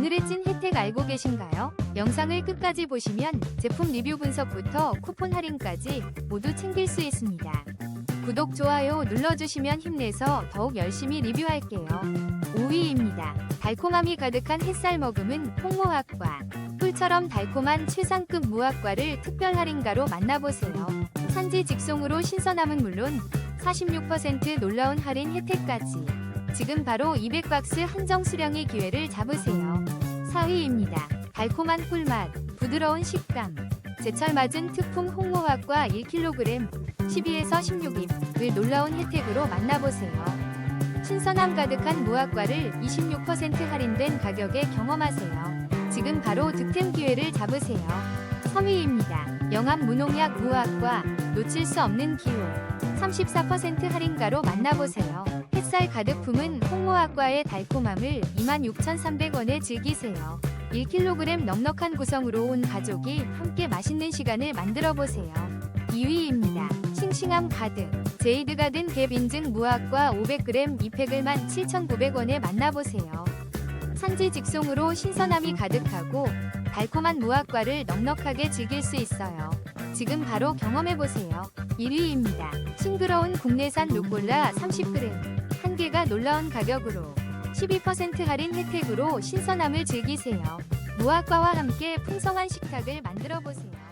오늘의 찐 혜택 알고 계신가요? 영상을 끝까지 보시면 제품 리뷰 분석부터 쿠폰 할인까지 모두 챙길 수 있습니다. 구독, 좋아요 눌러주시면 힘내서 더욱 열심히 리뷰할게요. 5위입니다. 달콤함이 가득한 햇살 머금은 홍모학과. 꿀처럼 달콤한 최상급 무학과를 특별 할인가로 만나보세요. 산지 직송으로 신선함은 물론 46% 놀라운 할인 혜택까지. 지금 바로 200박스 한정 수량의 기회를 잡으세요. 4위입니다. 달콤한 꿀맛, 부드러운 식감. 제철 맞은 특품 홍모학과 1kg 12에서 16입을 놀라운 혜택으로 만나보세요. 신선함 가득한 무학과를 26% 할인된 가격에 경험하세요. 지금 바로 득템 기회를 잡으세요. 3위입니다. 영암 무농약 무학과 놓칠 수 없는 기호 34% 할인가로 만나보세요. 햇살 가득 품은 홍모학과의 달콤함을 26,300원에 즐기세요. 1kg 넉넉한 구성으로 온 가족이 함께 맛있는 시간을 만들어 보세요. 2위입니다. 싱싱함 가득. 제이드 가든 갭 인증 무학과 500g 2팩을 17,900원에 만나보세요. 산지 직송으로 신선함이 가득하고 달콤한 무학과를 넉넉하게 즐길 수 있어요. 지금 바로 경험해보세요. 1위입니다. 싱그러운 국내산 루꼴라 30g. 한 개가 놀라운 가격으로 12% 할인 혜택으로 신선함을 즐기세요. 무학과와 함께 풍성한 식탁을 만들어 보세요.